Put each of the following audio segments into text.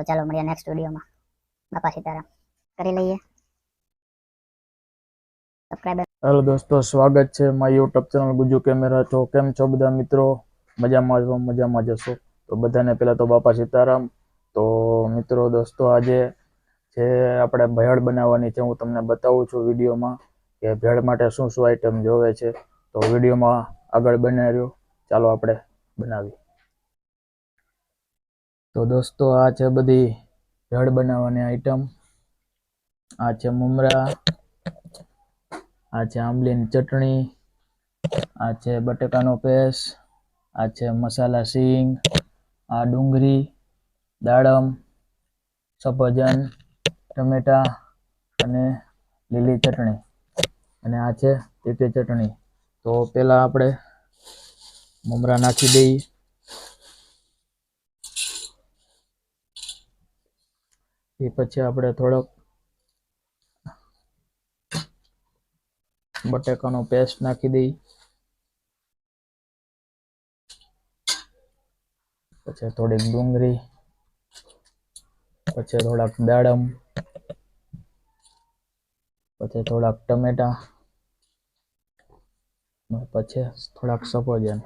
તો ચાલો મળીએ નેક્સ્ટ વિડીયોમાં બાપા સીતારામ. કરી લઈએ. હેલો દોસ્તો, સ્વાગત છે મારી યુટ્યુબ ચેનલ ગુજુ કેમેરા તો કેમ છો બધા મિત્રો? મજામાં છો, મજામાં જશો. તો બધાને પહેલાં તો બાપા સીતારામ. તો મિત્રો દોસ્તો, આજે જે આપણે ભેળ બનાવવાની છે, હું તમને બતાવું છું વિડીયોમાં કે ભેળ માટે શું શું આઈટમ જોવે છે. તો વિડીયોમાં આગળ બનાવ્યો ચાલો આપણે બનાવી તો દોસ્તો, આ છે બધી જળ બનાવવાની આઈટમ આ છે મમરા, આ છે આંબલીની ચટણી, આ છે બટેકાનો પેસ્ટ, આ છે મસાલા સિંગ, આ ડુંગળી, દાડમ, સફરજન, ટમેટા અને લીલી ચટણી. અને આ છે તીખી ચટણી. તો પહેલાં આપણે મમરા નાખી દઈએ. એ પછી આપણે થોડોક બટેકાનો પેસ્ટ નાખી દઈ. પછી થોડીક ડુંગળી, પછી થોડાક દાડમ, પછી થોડાક ટમેટા પછી થોડાક સફરજન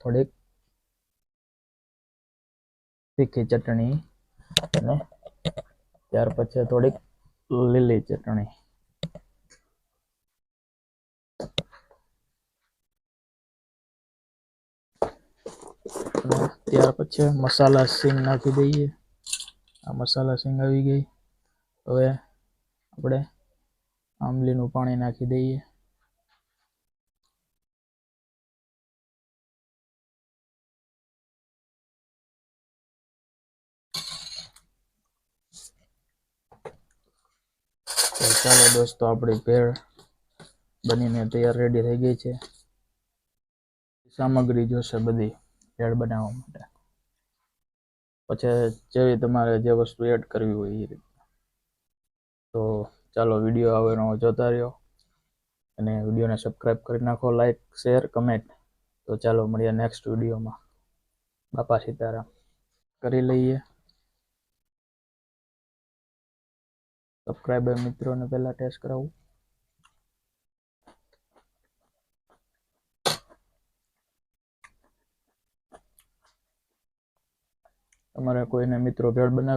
થોડીક તીખી ચટણી અને ત્યાર પછી થોડીક લીલી ચટણી. ત્યાર પછી મસાલા સિંગ નાખી દઈએ. આ મસાલા સિંગ આવી ગઈ. હવે આપણે આંબલીનું પાણી નાખી દઈએ. તો ચાલો દોસ્તો, આપણી ભેળ બનીને તૈયાર રેડી થઈ ગઈ છે. સામગ્રી જોશે બધી ભેળ બનાવવા માટે. પછી જેવી તમારે જે વસ્તુ એડ કરવી હોય એ રીતે. તો ચાલો વીડિયો આવેનો જોતા રહ્યો. અને વિડીયોને સબસ્ક્રાઈબ કરી નાખો લાઈક શેર કમેન્ટ તો ચાલો મળીએ નેક્સ્ટ વિડીયોમાં બાપા સીતારામ. કરી લઈએ. સબસ્ક્રાઈબર મિત્રોને પહેલા ટેસ્ટ કરાવું. તમારા કોઈને મિત્રો ભેળ બનાવી